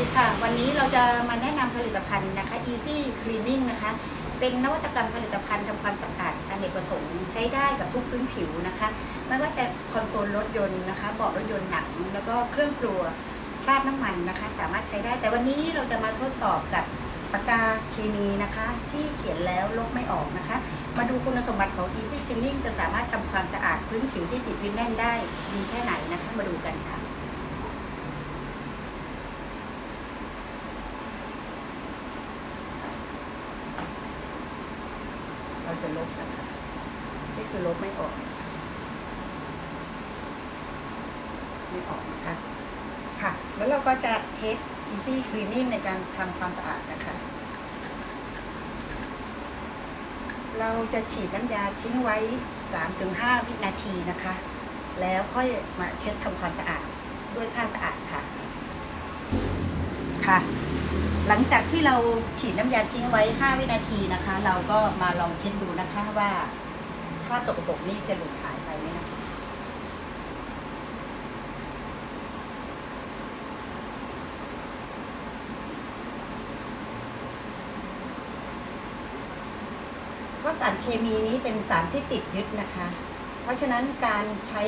ดีค่ะ วันนี้เราจะมาแนะนำผลิตภัณฑ์นะคะ Easy Cleaning นะคะ เป็นนวัตกรรมผลิตภัณฑ์ทำความสะอาดอเนกประสงค์ใช้ได้กับทุกพื้นผิวนะคะไม่ว่าจะคอนโซลรถยนต์นะคะเบาะรถยนต์หนัง แล้วก็เครื่องครัวคราบน้ำมันนะคะ สามารถใช้ได้ แต่วันนี้เราจะมาทดสอบกับปากกาเคมีนะคะ ที่เขียนแล้วลบไม่ออกนะคะ มาดูคุณสมบัติของ Easy Cleaning จะสามารถทำความสะอาดพื้นผิวที่ติดวินแน่นได้ดีแค่ไหนนะคะ มาดูกันค่ะ เราจะลบนะคะนี่คือลบไม่ออก ไม่ออกนะคะค่ะ แล้วเราก็จะเทส easy cleaning ในการทำความสะอาดนะคะ เราจะฉีดน้ำยาทิ้งไว้ 3-5 วินาทีนะคะ แล้วค่อยมาเช็ดทำความสะอาดด้วยผ้าสะอาดค่ะ ค่ะ หลังจากที่เราฉีดน้ำยาทิ้งไว้ 5 วินาทีนะคะ เราก็มาลองเช็ดดูนะคะว่าคราบสกปรกนี่จะหลุดหายไปไหมนะคะเพราะสารเคมีนี้เป็นสารที่ติดยึดนะคะ เพราะฉะนั้นการใช้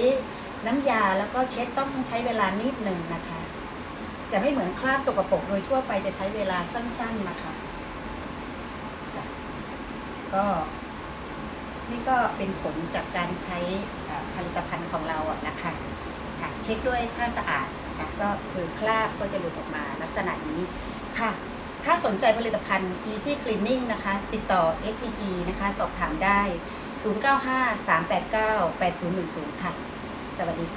น้ำยาแล้วก็เช็ดต้องใช้เวลานิดหนึ่งนะคะ จะไม่เหมือนคราบสกปรกโดยทั่วไปจะใช้เวลาสั้นๆนะคะคะก็นี่ก็เป็นผลจากการใช้ผลิตภัณฑ์ของเราอะนะคะค่ะเช็คด้วยผ้าสะอาดค่ะก็คือคราบก็จะหลุดออกมาลักษณะนี้ค่ะ ถ้าสนใจผลิตภัณฑ์ Easy Cleaning นะคะ ติดต่อ SPG นะคะ สอบถามได้ 095 389 8010 ค่ะ สวัสดีค่ะ